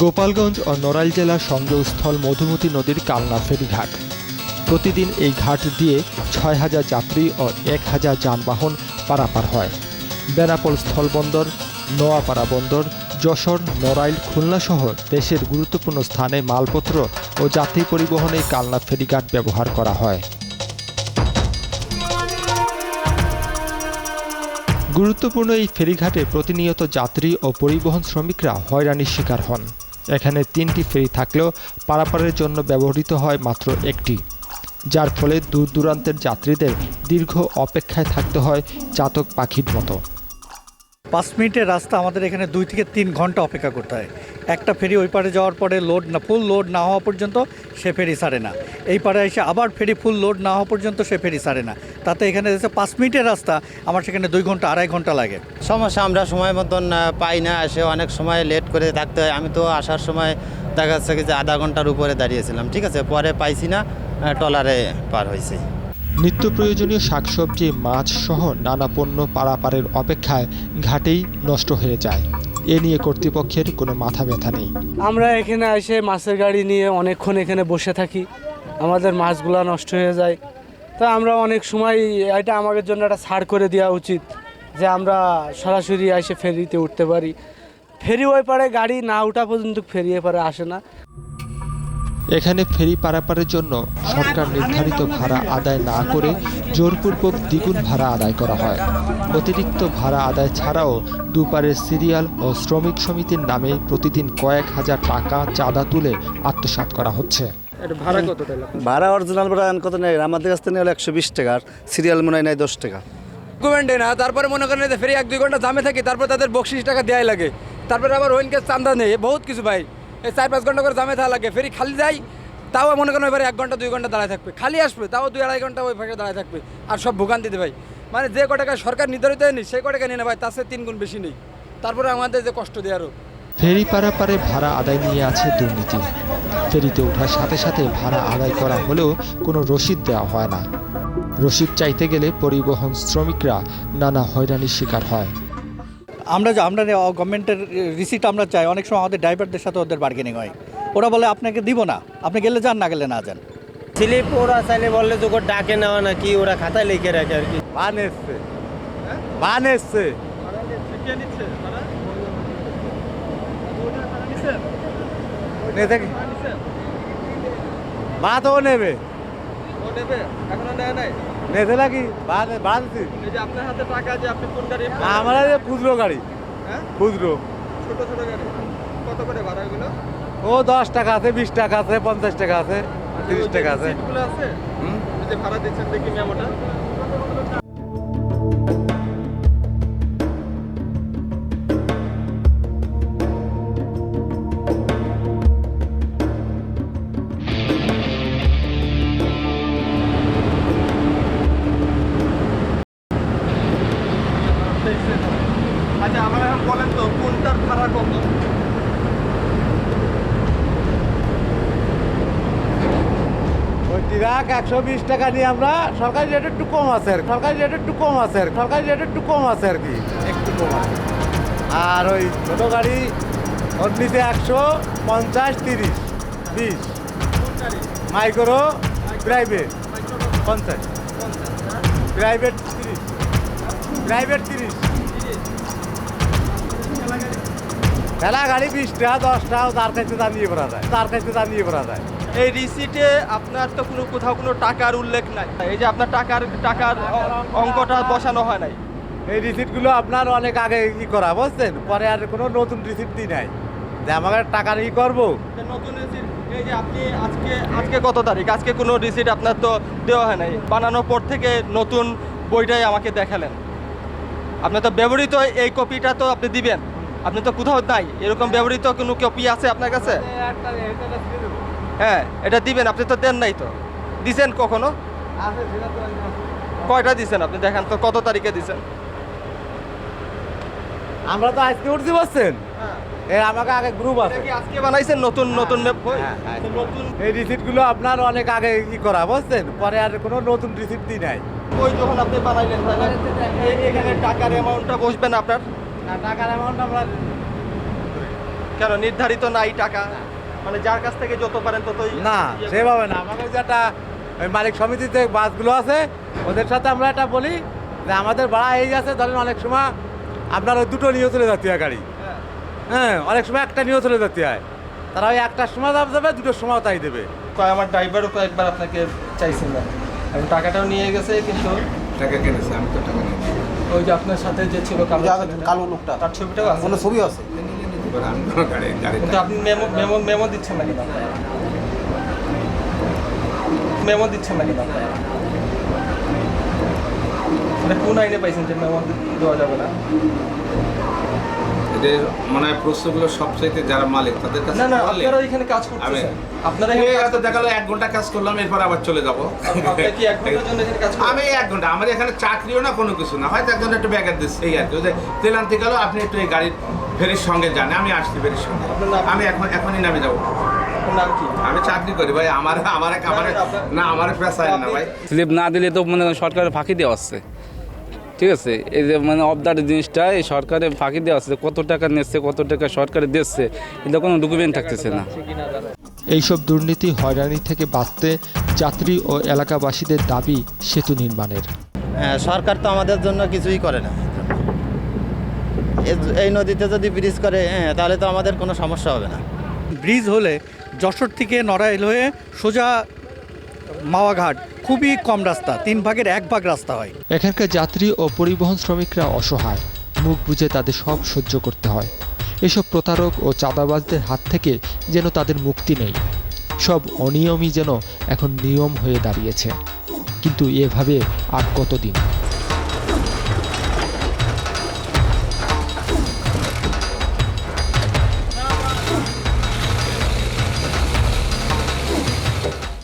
গোপালগঞ্জ ও নড়াইল জেলার সংযোগস্থল মধুমতি নদীর কালনা ফেরিঘাট। প্রতিদিন এই ঘাট দিয়ে ছয় হাজার যাত্রী ও এক হাজার যানবাহন পারাপার হয়। বেনাপোল স্থলবন্দর, নোয়াপাড়া বন্দর, যশোর, নড়াইল, খুলনা সহ দেশের গুরুত্বপূর্ণ স্থানে মালপত্র ও যাত্রী পরিবহনে কালনা ফেরিঘাট ব্যবহার করা হয়। গুরুত্বপূর্ণ এই ফেরিঘাটে প্রতিনিয়ত যাত্রী ও পরিবহন শ্রমিকরা হয়রানির শিকার হন। এখানে তিনটি ফেরি থাকলেও পারাপারের জন্য ব্যবহৃত হয় মাত্র একটি। যার ফলে দূর দূরান্তের যাত্রীদের দীর্ঘ অপেক্ষায় থাকতে হয় চাতক পাখির মতো। পাঁচ মিনিটের রাস্তা আমাদের এখানে দুই থেকে তিন ঘণ্টা অপেক্ষা করতে হয়। একটা ফেরি ওই পারে যাওয়ার পরে লোড না ফুল লোড না হওয়া পর্যন্ত সে ফেরি ছাড়ে না। এই পারে এসে আবার ফেরি ফুল লোড না হওয়া পর্যন্ত সে ফেরি ছাড়ে না। তাতে এখানে এসে পাঁচ মিনিটের রাস্তা আমার সেখানে দুই ঘণ্টা আড়াই ঘণ্টা লাগে। সমস্যা আমরা সময় মতন পাই না এসে অনেক সময় লেট করে থাকতে হয়। আমি তো আসার সময় দেখা যাচ্ছে যে আধা ঘণ্টার উপরে দাঁড়িয়েছিলাম ঠিক আছে? পরে পাইছি না আহ, ট্রলারে পার হয়েছে। নিত্য প্রয়োজনীয় শাকসবজি, মাছ সহ নানা পণ্য পারাপারের অপেক্ষায় ঘাটেই নষ্ট হয়ে যায়। এ নিয়ে কর্তৃপক্ষের কোনো মাথা ব্যথা নেই। আমরা এখানে এসে মাছের গাড়ি নিয়ে অনেকক্ষণ এখানে বসে থাকি। আমাদের মাছগুলো নষ্ট হয়ে যায়। তো আমরা অনেক সময় এটা আমাদের জন্য একটা ছাড় করে দেওয়া উচিত যে আমরা সরাসরি এসে ফেরিতে উঠতে পারি। ফেরি ওই পারে গাড়ি না ওঠা পর্যন্ত ফেরি এপারে আসে না। এখানে ফেরি পারাপারের জন্য সরকার নির্ধারিত ভাড়া আদায় না করে জোরপূর্বক দ্বিগুণ ভাড়া আদায় করা হয়। অতিরিক্ত ভাড়া আদায় ছাড়াও দুপারের সিরিয়াল ও শ্রমিক সমিতির নামে প্রতিদিন কয়েক হাজার টাকা চাঁদা তুলে আত্মসাৎ করা হচ্ছে। ভাড়া অরিজিনাল ভাড়া কত নেই? আমাদের কাছ থেকে একশো বিশ টাকা আর সিরিয়াল মনে হয় নেয় দশ টাকা। ডকুমেন্টে না তারপরে মনে করেন যে ফেরি এক দুই ঘণ্টা জামে থাকি তারপর তাদের বকশিস টাকা দেওয়াই লাগে। তারপরে আবার ওইনকে চান্দা নেই বহুত কিছু ভাই। এই চার পাঁচ ঘণ্টা করে জামে থাকা লাগে, ফেরি খালি যায় তাও মনে করেন এবারে এক ঘণ্টা, দুই ঘণ্টা দাঁড়ায় থাকবে। খালি আসবে, তাও দুই আড়াই ঘণ্টা ওই ফাঁকে দাঁড়ায় থাকবে, আর সব ভোগান দিতে ভাই। মানে যে কটাকা সরকার নির্ধারিত নেই সেই কটাকা নিয়ে ভাই, তার তিন গুণ বেশি নেই। তারপরে আমাদের যে কষ্ট দেয় আরও ফেরি পারাপারে ভাড়া আদায় নিয়ে আছে দুর্নীতি। ফেরিতে ওঠার সাথে সাথে ভাড়া আদায় করা হলেও কোনো রসিদ দেওয়া হয় না। রসিদ চাইতে গেলে পরিবহন শ্রমিকরা নানা হয়রানির শিকার হয়। আমরা আমরা গভর্নমেন্টের রিসিট আমরা চাই অনেক সময় আমাদের ড্রাইভারদের সাথে ওদের বার্গেনিং হয়। ওরা বলে আপনাকে দিব না। আপনি গেলে যান না গেলে না যান। স্লিপ ওরা চাইলে বললে তো ডাকে নেওয়া নাকি ওরা খাতায় লিখে রাখে আর কি? বান এসছে। বান এসছে। নেতে ও নেবে? নেতে নাকি? বান বানছি এই যে আপনার হাতে টাকা যে আপনি কোন গাড়ি আমার যে খুচরো গাড়ি। হ্যাঁ? খুচরো। ছোট ছোট গাড়ি। কত করে ভাড়াগুলো ও দশ টাকা আছে বিশ টাকা আছে পঞ্চাশ টাকা আছে তিরিশ টাকা আছে। আছে? যে ভাড়া দিচ্ছেন দেখি মেমোটা। আচ্ছা ট্রাক একশো বিশ টাকা নিয়ে আমরা সরকারি রেট একটু কম আছে আর। সরকারি রেট একটু কম আছে আর সরকারি রেট একটু কম আছে আর কি। একটু কম আছে। আর ওই ছোটো গাড়ি ওর একশো পঞ্চাশ তিরিশ বিশ। Micro private. পঞ্চাশ। প্রাইভেট তিরিশ। প্রাইভেট তিরিশ। ঠেলা গাড়ি। বিশটা দশটা তার কাছে দাম নিয়ে করা যায়। তার কাছে দাম নিয়ে করা যায়। এই রিসিটে আপনার তো কোনো কোথাও কোনো টাকার উল্লেখ নাই। এই যে আপনার টাকার টাকার অঙ্কটা বসানো হয় নাই। এই রিসিপ্টগুলো আপনার অনেক আগে ই করা বুঝছেন? পরে আর কোনো নতুন রিসিপ্ট দিই নাই। যে আমাকে টাকার ই করব। তো নতুন রিসিট এই যে আপনি আজকে আজকে কত তারিখ? আজকে কোনো রিসিট আপনার তো দেওয়া হয় নাই। বানানোর পর থেকে নতুন বইটাই আমাকে দেখালেন। আপনার তো ব্যবহৃত এই কপিটা তো আপনি দিবেন। আপনি তো কোথাও নাই। এরকম ব্যবহৃত কোনো কপি আছে আপনার কাছে? হ্যাঁ এটা দিবেন আপনি তো দেন নাই তো। দিছেন কখনো? কয়টা দিছেন আপনি? দেখেন তো কত তারিখে দিছেন? আমরা তো আজকে উঠছি বুঝছেন? এ আমাকে আগে গ্রুপ আছে। আজকে বানাইছেন? নতুন নতুন হ্যাঁ, হ্যাঁ। তো নতুন এই রিসিপ্টগুলো আপনার অনেক আগে ই করা বুঝছেন? পরে আর কোনো নতুন রিসিপ্ট দিই নাই। বই যখন আপনি বানাইলেন এখানে টাকার অ্যামাউন্টটা বসবে না আপনার? না টাকার অ্যামাউন্ট আমরা কেন নির্ধারিত নাই টাকা? মানে যার কাছ থেকে যত পারেন ততই না সেভাবে না। আমাদের যে একটা ওই মালিক সমিতিতে বাসগুলো আছে ওদের সাথে আমরা এটা বলি যে আমাদের ভাড়া এই আছে ধরেন অনেক সময় আপনার ওই দুটো নিয়ে চলে যেতে হয় গাড়ি। হ্যাঁ অনেক সময় একটা নিয়ে চলে যেতে হয়। তারা ওই একটার সময় দাম দেবে দুটোর সময় তাই দেবে। কয় আমার ড্রাইভারও কয়েকবার আপনাকে চাইছেন না। এবং টাকাটাও নিয়ে গেছে কিন্তু টাকা কিনেছে? আমি তো টাকা নিই ওই যে আপনার সাথে যে ছিল কালো কালো লোকটা তার ছবিটাও আছে। কোনো ছবি আছে? আপনি মেমো মেমো মেমো দিচ্ছেন নাকি মেমো দিচ্ছেন নাকি মানে কোন আইনে পাইছেন যে মেমো দেওয়া যাবে না? এদের মনে হয় প্রশ্নগুলো সবচাইতে যারা মালিক তাদের কাছে না না আপনারা এখানে কাজ করতেছেন। আপনারা আমি এখানে হয়তো দেখাল এক ঘণ্টা কাজ করলাম এরপর আবার চলে যাব। আপনি কি এক ঘণ্টার জন্য এখানে কাজ আমি এক ঘণ্টা আমার এখানে চাকরিও না কোনো কিছু না। হয়তো একজন একটু ব্যাগের দিচ্ছে এই আর কি। যে তেল আনতে গেল আপনি একটু এই গাড়ির ফেরির সঙ্গে যান আমি আসছি ফেরির সঙ্গে। আমি এখন এখনই নামে যাব। আপনার নাম কি? আমি চাকরি করি ভাই আমার আমার আমার না আমার পেশায় না ভাই। স্লিপ না দিলে তো মানে সরকারের ফাঁকি দেওয়া হচ্ছে। ঠিক আছে? এই যে মানে অবদার জিনিসটা এই সরকারের ফাঁকি দেওয়া হচ্ছে কত টাকা নিচ্ছে কত টাকা সরকারে দিচ্ছে এটা কোনো ডকুমেন্ট থাকতেছে না। এইসব দুর্নীতি হয়রানি থেকে বাঁচতে যাত্রী ও এলাকাবাসীদের দাবি সেতু নির্মাণের। হ্যাঁ সরকার তো আমাদের জন্য কিছুই করে না। এই নদীতে যদি ব্রিজ করে হ্যাঁ তাহলে তো আমাদের কোনো সমস্যা হবে না। ব্রিজ হলে যশোর থেকে নড়াইল হয়ে সোজা মাওয়াঘাট, খুবই কম রাস্তা, তিন ভাগের এক ভাগ রাস্তা হয়। এখানকার যাত্রী ও পরিবহন শ্রমিকরা অসহায়, মুখ বুঝে তাদের সব সহ্য করতে হয়। এসব প্রতারক ও চাঁদাবাজদের হাত থেকে যেন তাদের মুক্তি নেই। সব অনিয়মই যেন এখন নিয়ম হয়ে দাঁড়িয়েছে। কিন্তু এভাবে আর কতদিন?